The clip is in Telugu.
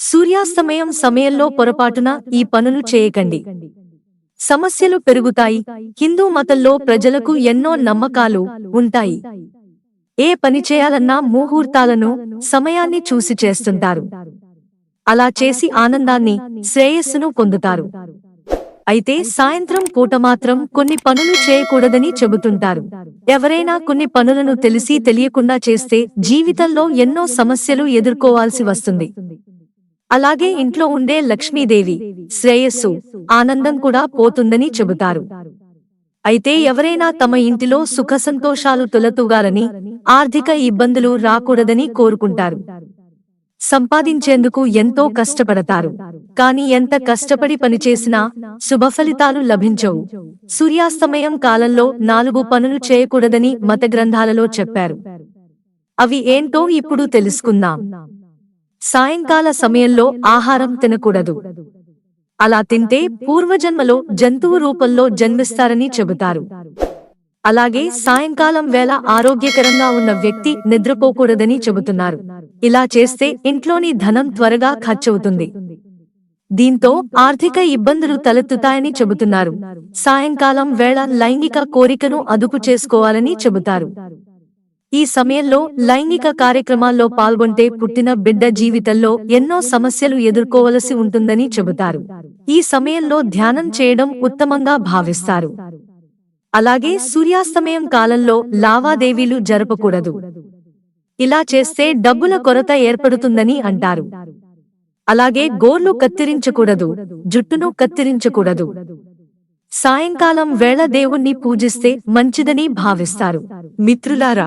సూర్యాస్తమయం సమయంలో పొరపాటున ఈ పనులు చేయకండి. సమస్యలు పెరుగుతాయి. హిందూ మతంలో ప్రజలకు ఎన్నో నమ్మకాలు ఉంటాయి. ఏ పని చేయాలన్నా ముహూర్తాలను సమయాన్ని చూసి చేస్తుంటారు. అలా చేసి ఆనందాన్ని శ్రేయస్సును పొందుతారు. అయితే సాయంత్రం పూట మాత్రం కొన్ని పనులు చేయకూడదని చెబుతుంటారు. ఎవరైనా కొన్ని పనులను తెలిసి తెలియకుండా చేస్తే జీవితంలో ఎన్నో సమస్యలు ఎదుర్కోవాల్సి వస్తుంది. అలాగే ఇంట్లో ఉండే లక్ష్మీదేవి శ్రేయస్సు ఆనందం కూడా పోతుందని చెబుతారు. అయితే ఎవరైనా తమ ఇంటిలో సుఖ సంతోషాలు తొలతూగాలని ఆర్థిక ఇబ్బందులు రాకూడదని కోరుకుంటారు. సంపాదించేందుకు ఎంతో కష్టపడతారు. కాని ఎంత కష్టపడి పనిచేసినా శుభ ఫలితాలు లభించవు. సూర్యాస్తమయం కాలంలో నాలుగు పనులు చేయకూడదని మత గ్రంథాలలో చెప్పారు. అవి ఏంటో ఇప్పుడు తెలుసుకుందాం. సాయంకాల సమయంలో ఆహారం తినకూడదు. అలా తింటే పూర్వజన్మలో జంతువు రూపంలో జన్మిస్తారని చెబుతారు. అలాగే సాయంకాలం వేళ ఆరోగ్యకరంగా ఉన్న వ్యక్తి నిద్రపోకూడదని చెబుతున్నారు. ఇలా చేస్తే ఇంట్లోని ధనం త్వరగా ఖర్చవుతుంది. దీంతో ఆర్థిక ఇబ్బందులు తలెత్తుతాయని చెబుతున్నారు. సాయంకాలం వేళ లైంగిక కోరికను అదుపు చేసుకోవాలని చెబుతారు. ఈ సమయంలో లైంగిక కార్యక్రమాల్లో పాల్గొంటే పుట్టిన బిడ్డ జీవితంలో ఎన్నో సమస్యలు ఎదుర్కోవలసి ఉంటుందని చెబుతారు. ఈ సమయంలో ధ్యానం చేయడం ఉత్తమంగా భావిస్తారు. అలాగే సూర్యాస్తమయం కాలంలో లావాదేవీలు జరపకూడదు. ఇలా చేస్తే డబ్బుల కొరత ఏర్పడుతుందని అంటారు. అలాగే గోర్లు కత్తిరించకూడదు జుట్టును కత్తిరించకూడదు. సాయంకాలం వేళ దేవుణ్ణి పూజిస్తే మంచిదని భావిస్తారు. మిత్రులారా